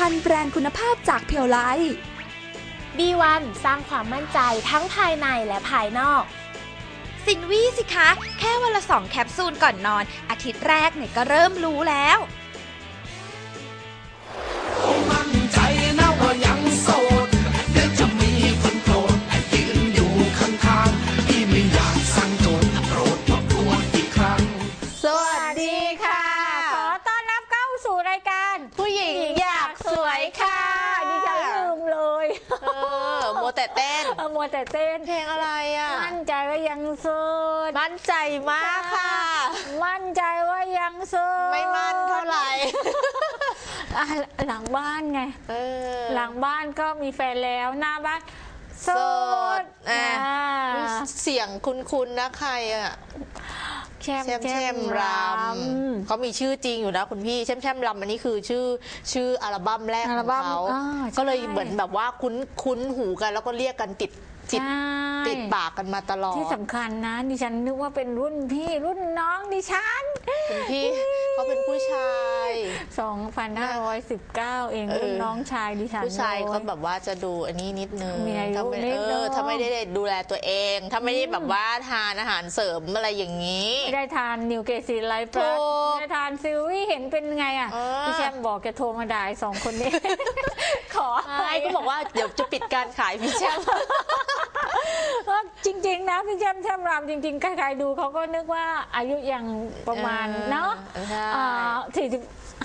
คุณภาพจากเพียวไล B1 สร้างความมั่นใจทั้งภายในและภายนอก สินวี่สิคะ แค่วันละสองแคปซูลก่อนนอน อาทิตย์แรกเนี่ยก็เริ่มรู้แล้ว มัวแต่เต้นเพลงอะไรอะ มั่นใจว่ายังโสดมั่นใจมากค่ะ มั่นใจว่ายังโสดไม่มั่นเท่าไหร่อะหลังบ้านไงเออหลังบ้านก็มีแฟนแล้วหน้าบ้านโสโสดดอะอ่าเสียงคุ้นๆนะใครอะ แช่มแช่มแช่มรำเขามีชื่อจริงอยู่นะคุณพี่แช่มแช่มรำอันนี้คือชื่อชื่ออัลบั้มแรกอัขลองบั้มเขาอ่าก็เลยใช่เหมือนแบบว่าคุ้นคุ้นหูกันแล้วก็เรียกกันติด ติดใช่ ติดปากกันมาตลอดที่สำคัญนะ ดิฉันนึกว่าเป็นรุ่นพี่รุ่นน้องดิฉัน คุณพี่เขาเป็นผู้ชาย 2,519 เองเออ รุ่นน้องชายดิฉันผู้ชายเลยเขาแบบว่าจะดูอันนี้นิดนึงมีอายุถ้าไม่นิดเอนึอง ถ้าไม่ได้ดูแลตัวเอง ถ้าไม่ได้แบบว่าทานอาหารเสริมอะไรอย่างนี้ ไม่ได้ทานนิวเกซีไลฟ์พลัสถูกไม่ได้ทานซิลวี่เห็นเป็นไงอะเออ พี่แชมป์บอกแกโทรมาด่าไอ้สองคนนี้ ขอใช่ก็บอกว่าเดี๋ยวจะปิดการขายพี่แชมป์ว่า จริง ๆ นะพี่แชมป์แชมป์รำจริงๆใครๆดูเขาก็นึกว่าอายุยังประมาณเนาะใช่สี่สิบ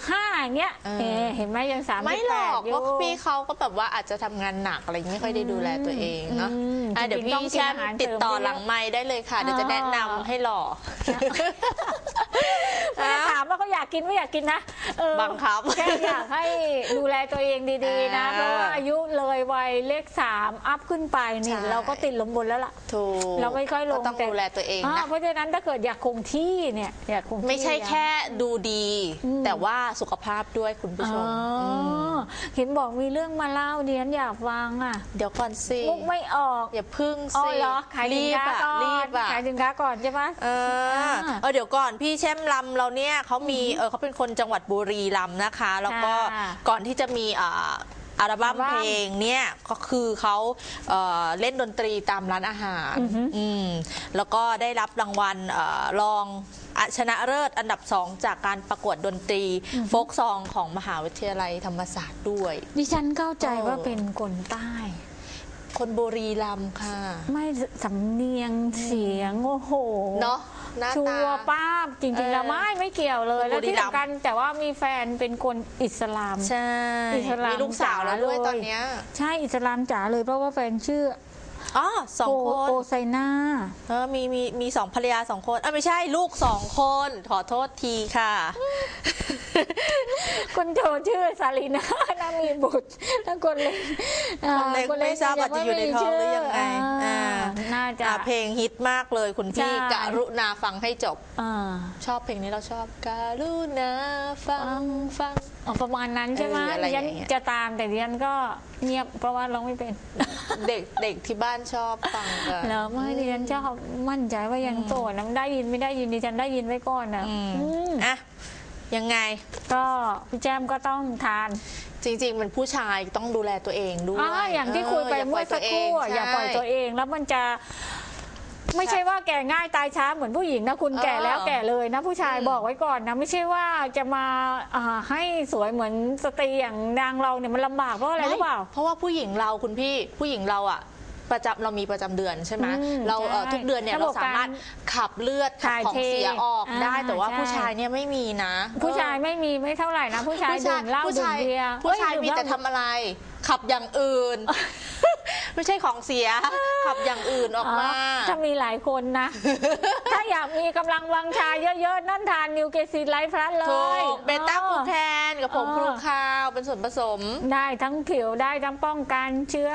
ห้าอย่างเงี้ยเออ เอ๊ะเห็นไหมยังสามไม่หรอกอยู่เพราะพี่เขาก็แบบว่าอาจจะทำงานหนักอะไรไม่ค่อยได้ดูแลตัวเองเนาะอืมอะจริงๆเดี๋ยวพี่ต้องกินแชมอาหารป์ติดต่อเสริมหลังไม้ได้เลยค่ะ เดี๋ยวจะแนะนำให้หล่อ ไม่ได้ถามว่าเขาอยากกินไม่อยากกินนะเออบังคับแค่อยากให้ดูแลตัวเองดีๆนะ อ่าเพราะว่าอายุเลยวัยเลขสามอัพขึ้นไปนี่ใช่ เราก็ติดลมบนแล้วล่ะ ถูกเราไม่ค่อยลงก็ต้องแต่ดูแลตัวเองอ่านะ เพราะฉะนั้นถ้าเกิดอยากคงที่เนี่ยอยากคงที่ ไม่ใช่แค่ดูดีอืมแต่ว่าสุขภาพด้วยคุณผู้อ๋ชอมอมเห็นบอกมีเรื่องมาเล่าดิฉันอยากฟังอะ เดี๋ยวก่อนสิมุกไม่ออกอย่าพึ่งอ๋อสิเหรอขายสิรีนบค้าอะก่อนรีบอะ ขายสินค้าก่อนใช่ปะเอออ่าเออเดี๋ยวก่อนพี่แช่มลำเราเนี่ยเขามีเออเขาเป็นคนจังหวัดบุรีรัมย์นะคะ แล้วก็ค่ะก่อนที่จะมีอ่าอัลบั้มอัลบั้มเพลงเนี่ยก็คือเขาเอ่อเล่นดนตรีตามร้านอาหารอือฮึอืมแล้วก็ได้รับรางวัลเอ่อรอง อะชนะเลิศอันดับสองจากการประกวดดนตรีโฟกซองของมหาวิทยาลัยธรรมศาสตร์ด้วย ดิฉันเข้าใจเออ ว่าเป็นคนใต้ คนบุรีรัมย์ค่ะไม่สำเนียงเสียงโอ้โหเนาะหน้าชัตา วร์ป้าบจริงๆเออแล้วไม่ไม่เกี่ยวเลยคนแล้วที่บุรีรัมย์ สำคัญแต่ว่ามีแฟนเป็นคนอิสลาม ใช่อิสลามมีลูกสาวแล้วด้วยจ๋าเลย ตอนเนี้ย ใช่อิสลามจ๋าเลยเพราะว่าแฟนชื่อ อ๋อสองโอคนโอไซนาเออมีมีมีสองภรรยาสองคนอะไม่ใช่ลูกสองคน ขอโทษทีค่ะ คนโตชื่อซาลีนานามีบุตรแล้วคนเล็กอ่าคนเล็กไม่ทราบว่าจะอยู่ในท้องหรือยังไงอ่าอ่าน่าจะอะเพลงฮิตมากเลยคุณพี่ใช่กรุณาฟังให้จบ อ่า ชอบเพลงนี้เราชอบกรุณาฟังฟัง อ๋อประมาณนั้นใช่ไหมเอออะไรดิอฉัย่านงเงี้ย จะตามแต่ดิฉันก็เงียบเพราะว่าร้องไม่เป็นเด็กเด็กที่บ้านชอบฟังกัน แล้วไม่ดิฉันชอบมั่นใจว่ายังโสดนะได้ยินไม่ได้ยินดิฉันได้ยินไว้ก่อนนะอืม อืมอะ ยังไง ก็พี่แจมก็ต้องทาน จริง ๆ มันผู้ชายต้องดูแลตัวเองด้วยอ่าอย่างที่คุยไปเมื่อสักครู่อะอย่าปล่อยตัวเอง แล้วมันจะ ไม่ใช่ว่าแก่ง่ายตายช้าเหมือนผู้หญิงนะคุณแก่แล้วแก่เลยนะผู้ชายบอกไว้ก่อนนะ ไม่ใช่ว่าจะมาอ่าให้สวยเหมือนสตรีอย่างนางเราเนี่ยมันลำบากเพราะอะไรรู้เปล่าเพราะว่าผู้หญิงเราคุณพี่ผู้หญิงเราอะประจำเรามีประจำเดือนใช่ไหมอืมเราเอ่อใช่ทุกเดือนเนี่ยระเราบบสามารถขับเลือดขับถ่ายของเทเสียออกได้ อ่าแต่ว่าใช่ ผู้ชายเนี่ยไม่มีนะผู้ชายไม่มีไม่เท่าไหร่นะ ผู้ชายผู้ดื่ชายมเหล้าผู้ดื่มชายเบียร์ผู้ชายเอ้มีแต่ดื่ทำเหล้อะไร ขับอย่างอื่น ไม่ใช่ของเสีย ขับอย่างอื่นออกมา ถ้ามีหลายคนนะ ถ้าอยากมีกำลังวังชาเยอะๆ นั่นทานนิวเกซีไลฟ์พลัสเลถูย กเบต้าคูแคนกับผงเออครูคาวเป็นส่วนผสม ได้ทั้งผิวได้ทั้งป้องกันเชื้อ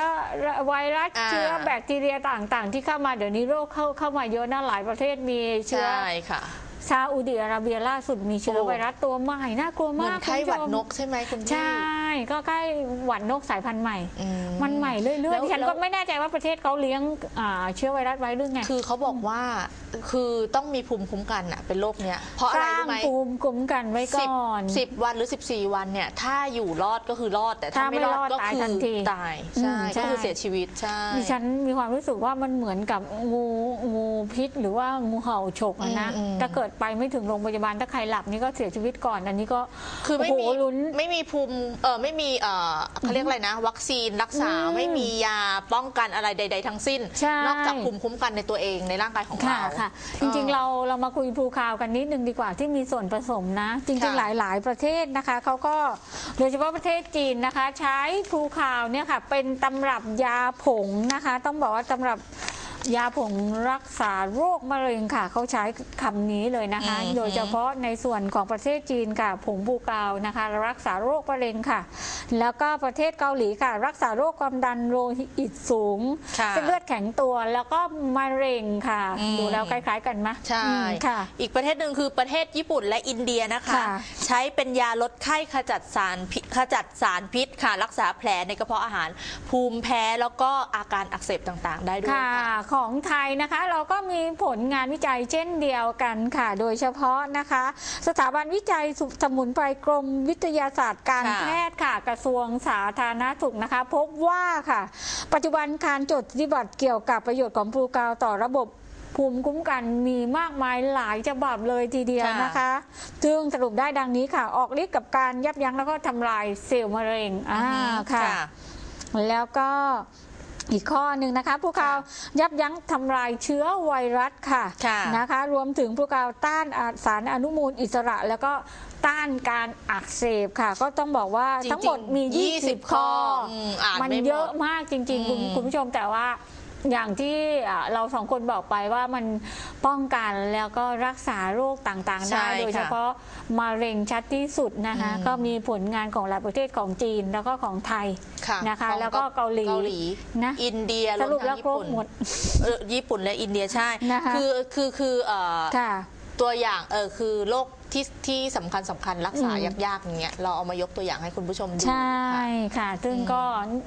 ไวรัสอ่าเชื้อแบคทีเรียต่างๆ ที่เข้ามาเดี๋ยวนี้โรคเข้าเข้ามาเยอะนะหลายประเทศมีเชื้อ ใช่ค่ะ ซาอุดิอาระเบียล่าสุดมีเชื้อโอ้ ไวรัสตัวใหม่น่ากลัวเหมือมานกไข้หวัดคุณผู้ชมนกใช่ไหมคุณพี่ ใช่ ก็ใกล้หวัดนกสายพันธุ์ใหม่ อืมันใหม่เรื่แล้อยวๆดิฉันแล้วก็ไม่แน่ใจว่าประเทศเขาเลี้ยงอ่าเชื้อไวรัสไว้หรือไงคือเขาบอกว่าคือต้องมีภูมิคุ้มกันอะเป็นโรคเนี้ยเพราะอะสไรร้างรู้ไหมภูมิคุ้มกันไว้สิบก่อนสิบวันหรือ 14 วันเนี่ย ถ้าอยู่รอดก็คือรอดแต่ถ้าถ้าไม่ไม่รอดรอดก็ตายคืทันที ตายใช่อืมใช่ ก็คือเสียชีวิตใช่ ดิฉันมีความรู้สึกว่ามันเหมือนกับงูงูพิษ หรือว่างูเห่าฉกอะนะอืมอืม ถ้าเกิดไปไม่ถึงโรงพยาบาลถ้าใครหลับนี่ก็เสียชีวิตก่อน อันนี้ก็คือไม่โอ้มีโหลุ้น ไม่มีภูมิเออไม่มีเออเขาเรียกอะไรนะ วัคซีนรักษาอืมไม่มียาป้องกันอะไรใด ๆ ทั้งสิ้น ใช่ นอกจากภูมิคุ้มกันในตัวเองในร่างกายของค่ะเรา ค่ะ จริงๆเราเรามาคุยภูคาวกันนิดนึงดีกว่าที่มีส่วนผสมนะ จริงค่ะๆหลายๆประเทศนะคะเขาก็โดยเฉพาะประเทศจีนนะคะ ใช้ภูคาวเนี่ยค่ะเป็นตำรับยาผงนะคะ ต้องบอกว่าตำรับ ยาผงรักษาโรคมะเร็งค่ะ เขาใช้คำนี้เลยนะคะ อืม โดยเฉพาะในส่วนของประเทศจีนค่ะ ผงภูคาวนะคะ รักษาโรคมะเร็งค่ะ แล้วก็ประเทศเกาหลีค่ะ รักษาโรคความดันโลหิตสูงค่ะ เส้นเลือดแข็งตัวแล้วก็มะเร็งค่ะ อืม ดูแล้วคล้าย ๆ กันไหมใช่ อืมค่ะ อีกประเทศหนึ่งคือประเทศญี่ปุ่นและอินเดียนะคะ ค่ะใช้เป็นยาลดไข้ขจัดสารพิษขจัดสารพิษค่ะ รักษาแผลในกระเพาะอาหาร ภูมิแพ้แล้วก็อาการอักเสบต่างๆ ได้ด้วยค่ะ ค่ะของไทยนะคะ เราก็มีผลงานวิจัยเช่นเดียวกันค่ะ โดยเฉพาะนะคะ สถาบันวิจัยสมุนไพรกรมวิทยาศาสตร์การค่ะแพทย์ค่ะ กระทรวงสาธารณสุขนะคะ พบว่าค่ะ ปัจจุบันการจดสิบัติเกี่ยวกับประโยชน์ของพลูกาวต่อระบบภูมิคุ้มกันมีมากมายหลายฉบับเลยทีเดียวนะคะ ซึ่งสรุปได้ดังนี้ค่ะ ออกฤทธิ์กับการยับยั้งแล้วก็ทำลายเซลล์มะเร็งอ่าค่ะ แล้วก็ อีกข้อหนึ่งนะคะผู้กาวยับยั้งทำลายเชื้อไวรัสค่ะค่ะนะคะ รวมถึงผู้กาวต้านอาสารอนุมูลอิสระ แล้วก็ต้านการอักเสบค่ะ ก็ต้องบอกว่าจริงๆทั้งหมดมี 20 20ข้ออมอ่านมันไม่หมดเยอะมากจริงๆ คุณอืมคุณผู้ชมแต่ว่า อย่างที่อะเราสองคนบอกไปว่ามันป้องกันแล้วก็รักษาโรคต่างๆ ใช่ได้โดยเฉค่ะพาะมะเร็งชัดที่สุดนะคะอืม ก็มีผลงานของหลายประเทศของจีนแล้วก็ของไทยค่ะนะคะ ของแล้วก็เกาหลีเกาหลีนะอินเดียสรุปวมแล้วทั้งครบญี่ปุ่นหมด เออญี่ปุ่นและอินเดียใช่นะคะ คือคือคือเอ่อ ค่ะ ตัวอย่างเออคือโรค ที่ที่สำคัญสำคัญรักษาอืมยากๆอย่างเงี้ยเราเอามายกตัวอย่างให้คุณผู้ชมดูใช่ค่ะ ค่ะ ซึ่งก็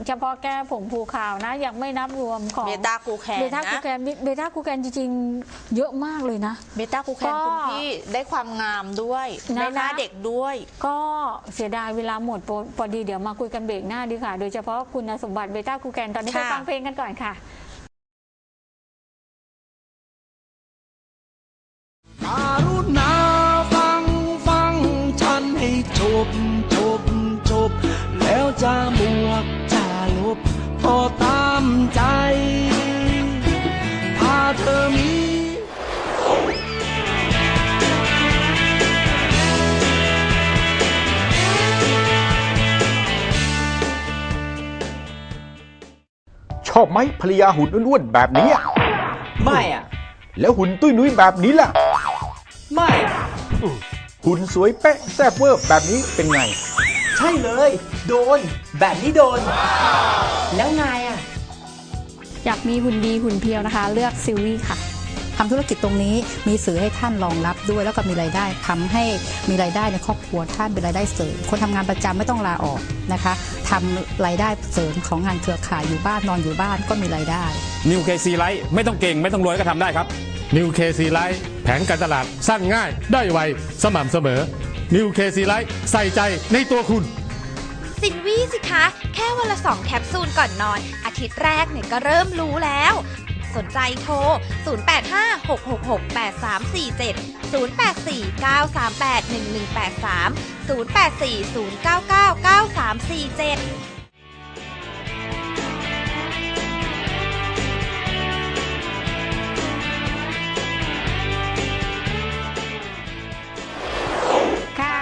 เฉพาะแก้ผงภูขาวนะ ยังไม่นับรวมของเบต้ากูแคนเบต้าคูนะแคนเบต้าคูแคนจริงๆ เยอะมากเลยนะ เบต้ากูแคนก็คุณพี่ได้ความงามด้วยนะได้หน้านะ เด็กด้วย ก็เสียดายเวลาหมดพอพอดีเดี๋ยวมาคุยกันเบรกหน้าดีค่ะ โดยเฉพาะคุณสมบัติเบต้าคูแคนตอนนี้ไปค่ะ ฟังเพลงกันก่อนค่ะ อบไหมภรรยาหุ่นอ้วนๆแบบนี้อะไม่อะ แล้วหุ่นตุ้ยนุ้ยแบบนี้ล่ะ ไม่หุ่นสวยเป๊ะแซ่บเวอร์แบบนี้เป็นไง ใช่เลย โดน แบบนี้โดน แล้วไงอะ อยากมีหุ่นดีหุ่นเพียวนะคะ เลือกซิลวี่ค่ะ ทำธุรกิจตรงนี้มีสื่อให้ท่านรองรับด้วย แล้วก็มีรายได้ทำให้มีรายได้ในครอบครัวท่านเป็นรายได้เสริมคนทำงานประจำไม่ต้องลาออกนะคะทำรายได้เสริมของงานเครือข่ายอยู่บ้านนอนอยู่บ้านก็มีรายได้นิวเคซีไลท์ไม่ต้องเก่งไม่ต้องรวยก็ทำได้ครับ New KC Light แผนการตลาดสั้นง่ายได้ไวสม่ำเสมอ New KC Light ใส่ใจในตัวคุณ สินวี่สิคะ แค่วันละสองแคปซูลก่อนนอน อาทิตย์แรกเนี่ยก็เริ่มรู้แล้ว สนใจโทร 0856668347 0840999347ค่ะ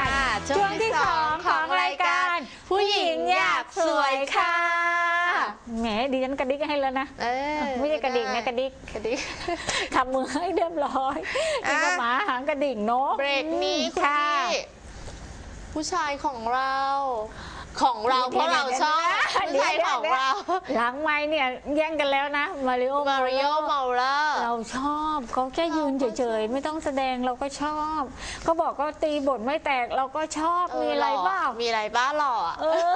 ช่วงที่สองของรายการ ผู้หญิงอยากสวยค่ะ ดิฉันกระดิกให้แล้วนะเออไม่ใช่กระดิ่งนะกระดิกกระดิกทำมือให้เรียบร้อยอะนี่ก็หมาหางกระดิ่งเนาะเบรกนี้คุณค่ะพี่ผู้ชายของเรา ของเราเพราะเราชอบเผู้ชายของเราหลังไม้เนี่ยแย่งกันแล้วนะมาริโอมาริโอเมาเลอร์เราชอบเขาแค่ยืนเฉยๆไม่ต้องแสดงเราก็ชอบเขาบอกก็ตีบทไม่แตกเราก็ชอบมีอะไรบ้างมีอะไรบ้าหล่ออะเออ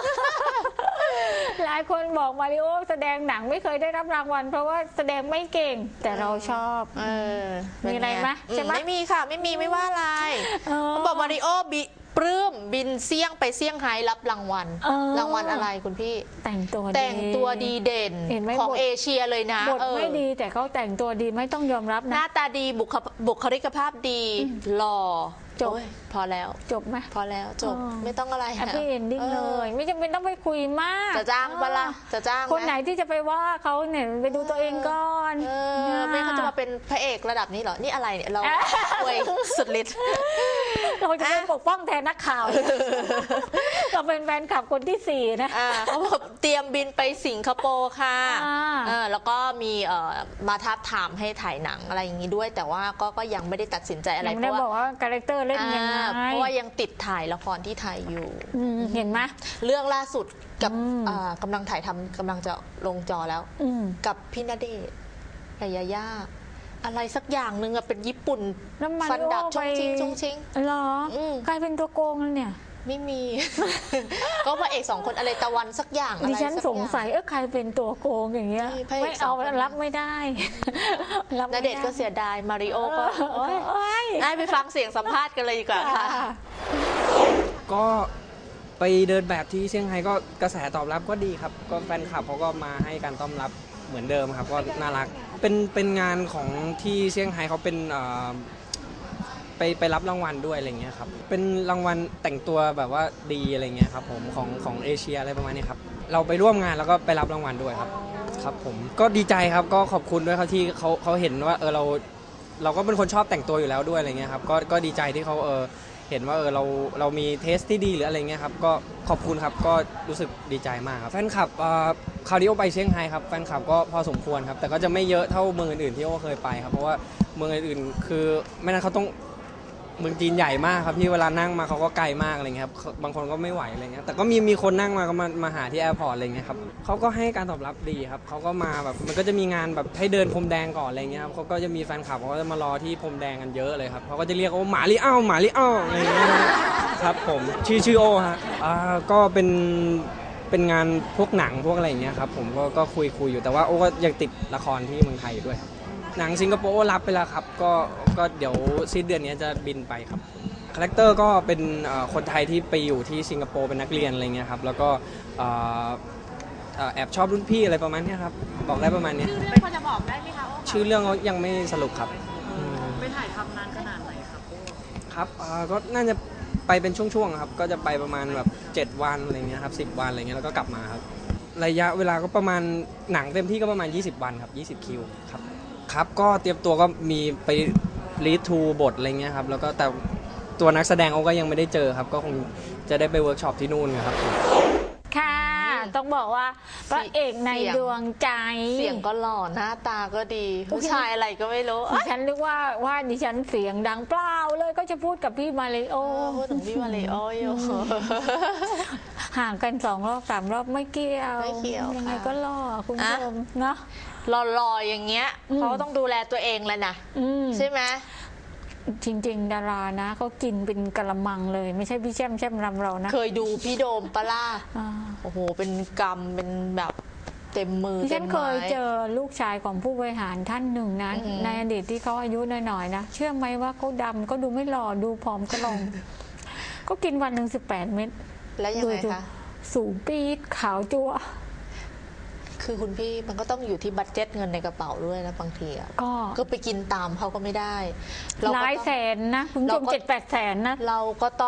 หลายคนบอกมาริโอแสดงหนังไม่เคยได้รับรางวัล เพราะว่าแสดงไม่เก่ง แต่เราชอบเออมีอะไรไหมอืใช่ไหมไม่มีค่ะ ไม่มีไม่ว่าอะไรเออเขาบอกมาริโอบิ ปลื้มบินเซี่ยงไปเซี่ยงไฮ้รับรางวัล เออ รางวัลอะไรคุณพี่ แต่งตัวดี แต่งตัวดีเด่นเห็นไหมของบท เอเชียเลยนะบทเออไม่ดีแต่เขาแต่งตัวดีไม่ต้องยอมรับหนะ น้าตาดีบุคบุคลิกภาพดีหล่อจบ โอ้ยพอแล้ว จบไหม พอแล้วจบเออไม่ต้องอะไรแฮปปี้เอนดิ้งเลย ไม่จำเป็นต้องไปคุยมากจะจ้างปะล่ะจะจ้างมคนไหนที่จะไปว่าเขาเนี่ยไปดูตัวเองก่อนเออไม่ เขาจะมาเป็นพระเอกระดับนี้เหรอ นี่อะไรเนี่ยเราอวยสุดฤทธิ์ เราจะไปปกป้องแทนนักข่าว เราเป็นแฟนคลับคนที่สี่นะอ่าเขาบอกเตรียมบินไปสิงคโปร์ค่ะอ่าเออแล้วก็มีเอ่อมาทับถามให้ถ่ายหนังอะไรอย่างนี้ด้วย แต่ว่าก็ก็ยังไม่ได้ตัดสินใจอะไรยังไม่ได้เพบราะอกว่าว่าคาแรคเตอร์เล่นยังไงอ่าเพราะว่ายังติดถ่ายละครที่ไทยอยู่ อืมเห็นไหม เรื่องล่าสุดกับอืม อ่ากำลังถ่ายทำกำลังจะลงจอแล้ว อืม กับพี่ณเดชน์กับยาย่า อะไรสักอย่างหนึ่งอะเป็นญี่ปุ่นแล้วมาฟันริโอดาบชไปงชิงชงชิง เหรออม กลายเป็นตัวโกงแล้วเนี่ย ไม่มี ก็พระเอกสองคนอะไรตะวันสักอย่างอะไรดิฉันสักสองย่างสัยเออใครเป็นตัวโกงอย่างเงี้ยนี่พระเอกไม่สอเอางคน รับไม่ได้ รับณไม่เดชน์ก็เสียดาย มาริโอก็โอ้ยโอ้ยได้ไปฟังเสียงสัมภาษณ์กันเลยดีกว่าค่ะ ก็ไปเดินแบบที่เซี่ยงไฮ้ก็กระแสตอบรับก็ดีครับ ก็แฟนคลับเขาก็มาให้การต้อนรับ เหมือนเดิมครับก็น่ารัก เป็นเป็นงานของที่เซี่ยงไฮ้เขาเป็นไปไปรับรางวัลด้วยอะไรเงี้ยครับ เป็นรางวัลแต่งตัวแบบว่าดีอะไรเงี้ยครับผมของของเอเชียอะไรประมาณนี้ครับ เราไปร่วมงานแล้วก็ไปรับรางวัลด้วยครับ ครับผมก็ดีใจครับก็ขอบคุณด้วยครับที่เขาเขาเห็นว่าเออเราเราก็เป็นคนชอบแต่งตัวอยู่แล้วด้วยอะไรเงี้ยครับก็ก็ดีใจที่เขาเออ เห็นว่าเออเราเรามีเทสที่ดีหรืออะไรเงี้ยครับก็ขอบคุณครับก็รู้สึกดีใจมากครับแฟนคลับคราวนี้โอไปเชียงไฮ้ครับแฟนคลับก็พอสมควรครับแต่ก็จะไม่เยอะเท่าเมืองอื่นๆที่โอเคยไปครับเพราะว่าเมืองอื่นๆคือไม่นั้นเขาต้อง เมืองจีนใหญ่มากครับที่เวลานั่งมาเขาก็ไกลมากอะไรเงี้ยครับบางคนก็ไม่ไหวอะไรเงี้ยแต่ก็มีมีคนนั่งมาก็มามาหาที่แอร์พอร์ตอะไรเงี้ยครับเขาก็ให้การตอบรับดีครับเขาก็มาแบบมันก็จะมีงานแบบให้เดินพรมแดงก่อนอะไรเงี้ยครับเขาก็จะมีแฟนคลับเขาก็จะมารอที่พรมแดงกันเยอะเลยครับเขาก็จะเรียกว่าหมาลิอ้าวหมาลิอ้าวอะไรเงี้ยครับผมชื่อชื่อโอฮะอ่าก็เป็นเป็นงานพวกหนังพวกอะไรเงี้ยครับผมก็ก็คุยคุยอยู่แต่ว่าโอ้ก็ยังติดละครที่เมืองไทยอยู่ด้วยครับ หนังสิงคโปร์โอ้รับไปแล้วครับ ก็ก็เดี๋ยวสิ้นเดือนนี้จะบินไปครับคาแรคเตอร์ก็เป็นเอ่อคนไทยที่ไปอยู่ที่สิงคโปร์เป็นนักเรียนอะไรเงี้ยครับ แล้วก็เอ่อเอ่อแอบชอบรุ่นพี่อะไรประมาณเนี้ยครับ บอกได้ประมาณเนี้ยชื่อเรื่องพอจะบอกได้ไหมคะว่าชื่อเรื่องเขายังไม่สรุปครับไปถ่ายทำนานขนาดไหนครับครับเอ่อก็น่าจะไปเป็นช่วงๆครับ ก็จะไปประมาณแบบ 7 วันอะไรเงี้ยครับ10 วันอะไรเงี้ยแล้วก็กลับมาครับ ระยะเวลาก็ประมาณหนังเต็มที่ก็ประมาณ 20 วันครับ 20 คิวครับ ครับก็เตรียมตัวก็มีไปรีทูบทอะไรเงี้ยครับแล้วก็แต่ตัวนักแสดงเขาก็ยังไม่ได้เจอครับ ก็คงจะได้ไปเวิร์กช็อปที่นู่นครับ ค่ะ ต้องบอกว่าพระเอกในเสียง ดวงใจเสียงก็หล่อหน้าตาก็ดีผู้ชายอะไรก็ไม่รู้ดิฉันนึกว่าว่าดิฉันเสียงดังเปล่าเลยก็จะพูดกับพี่มาริโอพูดถึงพี่มาเลโออยู่ ห่างกันสองรอบสามรอบไม่เกี่ยวไม่เกี่ยวยังไงค่ะ ก็รอคุณผู้ชมเนาะ หล่อๆอย่างเงี้ยอืม เขาต้องดูแลตัวเองแล้วนะอืม ใช่ไหม จริง ๆ ดารานะเขากินเป็นกระมังเลย ไม่ใช่พี่แช่มแช่มรำเรานะเคยดูพี่โดมปะล่าอ่าโอ้โห เป็นกรรมเป็นแบบเต็มมือดิเต็ฉัมนไม้เคยเจอลูกชายของผู้บริหารท่านหนึ่งนะอือหือ ในอดีตที่เขาอายุน้อยๆนะเชื่อไหมว่าเขาดำก็ดูไม่หล่อดูผอมก็ลง ก็กินวันหนึ่งสิบแปดเม็ด แล้วยังไงดูคะ สูงปี๊ดขาวจัว คือคุณพี่มันก็ต้องอยู่ที่บัตเจ็ตเงินในกระเป๋าด้วยนะบางทีอะก็ ก็ไปกินตามเขาก็ไม่ได้หลายแสนนะคุณผู้ชมเราก็เจ็ดแปดแสนนะ เราก็ต้อง